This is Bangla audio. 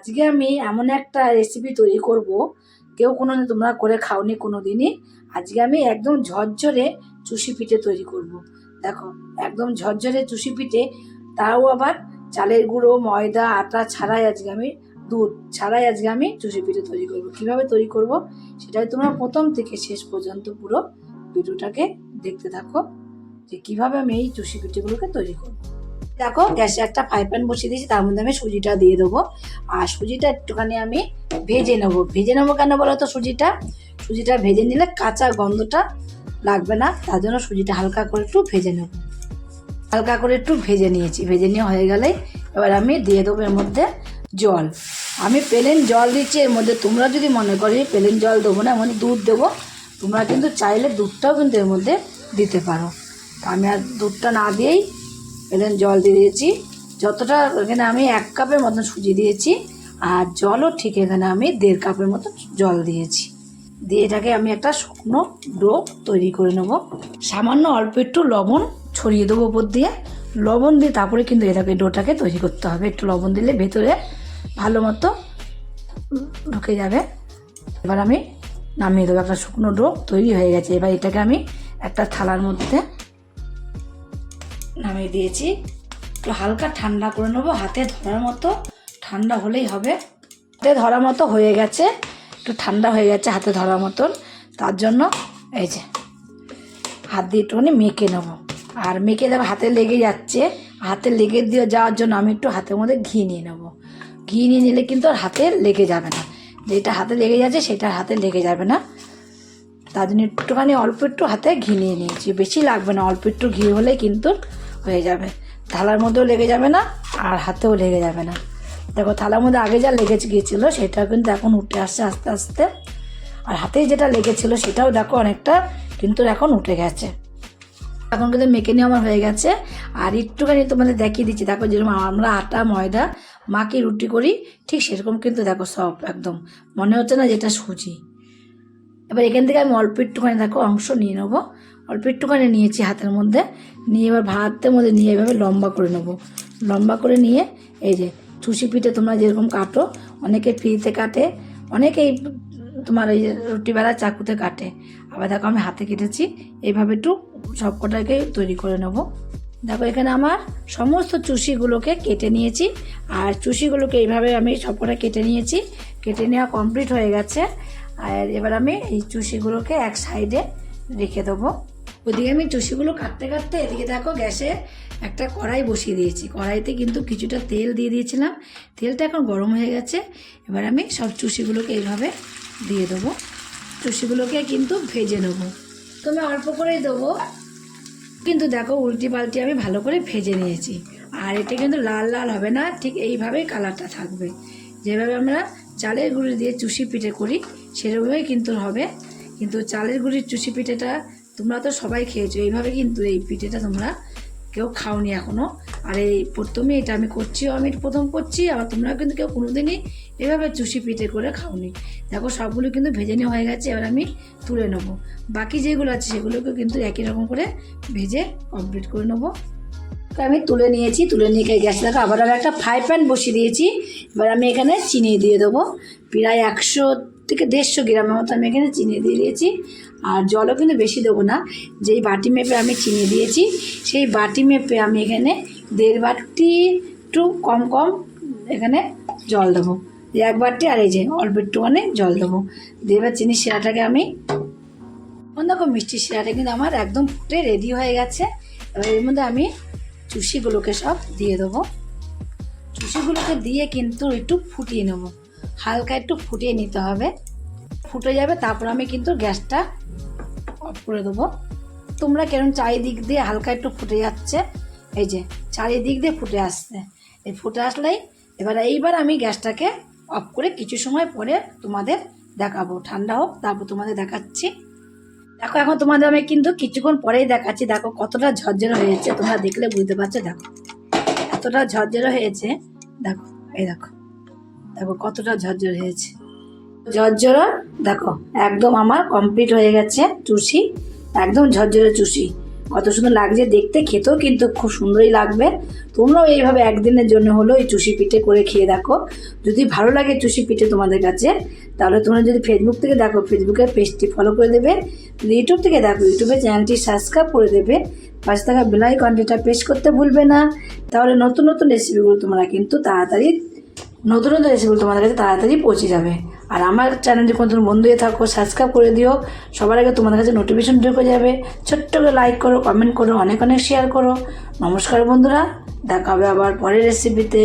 আজকে আমি এমন একটা রেসিপি তৈরি করব। কেউ কোনো তোমরা করে খাওনি কোনো দিনই আজকে আমি একদম ঝরঝরে চুষি পিঠে তৈরি করব। দেখো, একদম ঝরঝরে চুষি পিঠে, তাও আবার চালের গুঁড়ো, ময়দা, আটা ছাড়াই আজকে আমি দুধ ছাড়াই আজকে আমি চুষি পিঠে তৈরি করব। কীভাবে তৈরি করব সেটাই তোমরা প্রথম থেকে শেষ পর্যন্ত পুরো ভিডিওটাকে দেখতে থাকো যে কীভাবে আমি এই চুষি পিঠেগুলোকে তৈরি করব। দেখো, গ্যাসে একটা ফ্রাই প্যান বসিয়ে দিয়েছি, তার মধ্যে আমি সুজিটা দিয়ে দেবো। আর সুজিটা একটুখানি আমি ভেজে নেব। ভেজে নেব কেন বলো তো সুজিটা? সুজিটা ভেজে নিলে কাঁচা গন্ধটা লাগবে না, তার জন্য সুজিটা হালকা করে একটু ভেজে নেব। হালকা করে একটু ভেজে নিয়েছি। ভেজে নিয়ে হয়ে গেলেই এবার আমি দিয়ে দেবো এর মধ্যে জল। আমি প্লেন জল দিচ্ছি, এর মধ্যে তোমরা যদি মনে করি প্লেন জল দেবো না এর দুধ দেবো, তোমরা কিন্তু চাইলে দুধটাও কিন্তু এর মধ্যে দিতে পারো। আমি আর দুধটা না দিয়েই প্লেন জল দিয়ে দিয়েছি। যতটা এখানে আমি এক কাপের মতন সুজি দিয়েছি, আর জলও ঠিক এখানে আমি দেড় কাপের মতো জল দিয়েছি। দিয়ে এটাকে আমি একটা শুকনো ডো তৈরি করে নেব। সামান্য অল্প একটু লবণ ছড়িয়ে দেবো ওপর দিয়ে। লবণ দিয়ে তারপরে কিন্তু এটাকে ডোটাকে তৈরি করতে হবে। একটু লবণ দিলে ভেতরে ভালো মতো ঢুকে যাবে। এবার আমি নামিয়ে দেবো। একটা শুকনো ডো তৈরি হয়ে গেছে। এবার এটাকে আমি একটা থালার মধ্যে নামিয়ে দিয়েছি। একটু হালকা ঠান্ডা করে নেব, হাতে ধরার মতো। ঠান্ডা হলেই হবে। হাতে ধরার মতো হয়ে গেছে। একটু ঠান্ডা হয়ে গেছে হাতে ধরার মতন। তার জন্য এই যে হাত দিয়ে একটুখানি মেখে নেব। আর মেখে দেবো হাতে লেগে যাচ্ছে। হাতে লেগে দিয়ে যাওয়ার জন্য আমি একটু হাতের মধ্যে ঘি নিয়ে নেব। ঘি নিয়ে নিলে কিন্তু আর হাতে লেগে যাবে না। যেটা হাতে লেগে যাচ্ছে সেটা হাতে লেগে যাবে না। তার জন্য একটুখানি অল্প একটু হাতে ঘি নিয়ে নিয়েছি। বেশি লাগবে না, অল্প একটু ঘি হলে কিন্তু হয়ে যাবে। থালার মধ্যেও লেগে যাবে না, আর হাতেও লেগে যাবে না। দেখো, থালার মধ্যে আগে যা লেগে গিয়েছিল সেটা কিন্তু এখন উঠে আসছে আস্তে আস্তে। আর হাতে যেটা লেগেছিলো, সেটাও দেখো অনেকটা কিন্তু এখন উঠে গেছে। এখন কিন্তু মেখে নিয়ে আমার হয়ে গেছে। আর একটুখানি তোমাদের দেখিয়ে দিচ্ছি। দেখো, যেরকম আমরা আটা, ময়দা মাকে রুটি করি, ঠিক সেরকম কিন্তু দেখো সব একদম। মনে হচ্ছে না যেটা সুজি। এবার এখান থেকে আমি অল্প একটুখানি, দেখো, অংশ নিয়ে নেব। অল্প একটুখানি নিয়েছি হাতের মধ্যে। নিয়ে এবার ভাতের মধ্যে নিয়ে এভাবে লম্বা করে নেব। লম্বা করে নিয়ে এই যে চুষি পিঠে তোমরা যেরকম কাটো, অনেকে ফ্রিতে কাটে, অনেকেই তোমার এই রুটি বেলা চাকুতে কাটে। আবার দেখো আমি হাতে কেটেছি এইভাবে একটু সব কটাকে তৈরি করে নেব। দেখো এখানে আমার সমস্ত চুষিগুলোকে কেটে নিয়েছি, আর চুষিগুলোকে এইভাবে আমি সব কটা কেটে নিয়েছি। কেটে নেওয়া কমপ্লিট হয়ে গেছে, আর এবার আমি এই চুষিগুলোকে এক সাইডে রেখে দেবো। ওদিকে আমি চুষিগুলো কাটতে কাটতে এদিকে দেখো গ্যাসে একটা কড়াই বসিয়ে দিয়েছি। কড়াইতে কিন্তু কিছুটা তেল দিয়ে দিয়েছিলাম। তেলটা এখন গরম হয়ে গেছে। এবার আমি সব চুষিগুলোকে এইভাবে দিয়ে দেবো। চুষিগুলোকে কিন্তু ভেজে নেব। তুমি অল্প করেই দেবো। কিন্তু দেখো উল্টি পাল্টি আমি ভালো করে ভেজে নিয়েছি। আর এটা কিন্তু লাল লাল হবে না, ঠিক এইভাবেই কালারটা থাকবে। যেভাবে আমরা চালের গুঁড়ি দিয়ে চুষি পিঠে করি, সেরকমই কিন্তু হবে। কিন্তু চালের গুঁড়ির চুষি পিঠেটা তোমরা তো সবাই খেয়েছো। এইভাবে কিন্তু এই পিঠেটা তোমরা কেউ খাওনি এখনও আর এই প্রথমে এটা আমি করছি, আমি প্রথম করছি, আবার তোমরা কিন্তু কেউ কোনোদিনই এভাবে চুষি পিঠে করে খাওনি। দেখো, সবগুলো কিন্তু ভেজে নেওয়া হয়ে গেছে, এবার আমি তুলে নেব। বাকি যেগুলো আছে সেগুলোকে কিন্তু একই রকম করে ভেজে কমপ্লিট করে নেব। তো আমি তুলে নিয়েছি, তুলে নিয়ে গ্যাস দেখো আবার আমি একটা ফ্রাই প্যান বসিয়ে দিয়েছি। এবার আমি এখানে চিনি দিয়ে দেবো। প্রায় একশো থেকে দেড়শো গ্রামের মতো আমি এখানে চিনি দিয়ে দিয়েছি। আর জলও কিন্তু বেশি দেবো না। যেই বাটি মেপে আমি চিনি দিয়েছি, সেই বাটি মেপে আমি এখানে দেড় বাটি একটু কম কম এখানে জল দেবো। এক বাটি আর এই যে অল্প একটুখানি জল দেবো। দিয়ে এবার চিনি শিরাটাকে আমি দেখো মিষ্টি শিরাটা কিন্তু আমার একদম ফুটে রেডি হয়ে গেছে। এবার এর মধ্যে আমি চুষিগুলোকে সব দিয়ে দেবো। চুষিগুলোকে দিয়ে কিন্তু একটু ফুটিয়ে নেব। হালকা একটু ফুটিয়ে নিতে হবে। ফুটে যাবে, তারপর আমি কিন্তু গ্যাসটা অফ করে দেবো। তোমরা কেরম চারিদিক দিয়ে হালকা একটু ফুটে যাচ্ছে, এই যে চারিদিক দিয়ে ফুটে আসছে। এই ফুটে আসলেই এবার এইবার আমি গ্যাসটাকে অফ করে কিছু সময় পরে তোমাদের দেখাবো। ঠান্ডা হোক, তারপর তোমাদের দেখাচ্ছি। দেখো, এখন তোমাদের আমি কিন্তু কিছুক্ষণ পরেই দেখাচ্ছি। দেখো, কতটা ঝরঝরে হয়েছে। তোমরা দেখলে বুঝতে পারছ, দেখো। এতটা ঝরঝরে হয়েছে। দেখো, এই দেখো। দেখো, কতটা ঝরঝর হয়েছে। ঝরঝর, দেখো, একদম আমার কমপ্লিট হয়ে গেছে চুষি। একদম ঝরঝরে চুষি। কত সুন্দর লাগছে, দেখতে, খেতেও কিন্তু খুব সুন্দরই লাগবে। তোমরাও এইভাবে একদিনের জন্য হলো এই চুষি পিঠে করে খেয়ে দেখো। যদি ভালো লাগে চুষি পিঠে তোমাদের কাছে, তাহলে তোমরা যদি ফেসবুক থেকে দেখো ফেসবুকের পেজটি ফলো করে দেবে। যদি ইউটিউব থেকে দেখো ইউটিউবে চ্যানেলটি সাবস্ক্রাইব করে দেবে। পাশে থাকা বেলাই কন্টেন্টটা প্রেস করতে ভুলবে না। তাহলে নতুন নতুন রেসিপিগুলো তোমরা কিন্তু তাড়াতাড়ি, নতুন নতুন রেসিপিগুলো তোমাদের কাছে তাড়াতাড়ি পৌঁছে যাবে। আর আমার চ্যানেলটি কোনো তুমি বন্ধু হয়ে থাকো সাবস্ক্রাইব করে দিও। সবার আগে তোমাদের কাছে নোটিফিকেশন ঢুকে যাবে। ছোট্ট করে লাইক করো কমেন্ট করো, অনেক অনেক শেয়ার করো। নমস্কার বন্ধুরা, দেখা হবে আবার পরের রেসিপিতে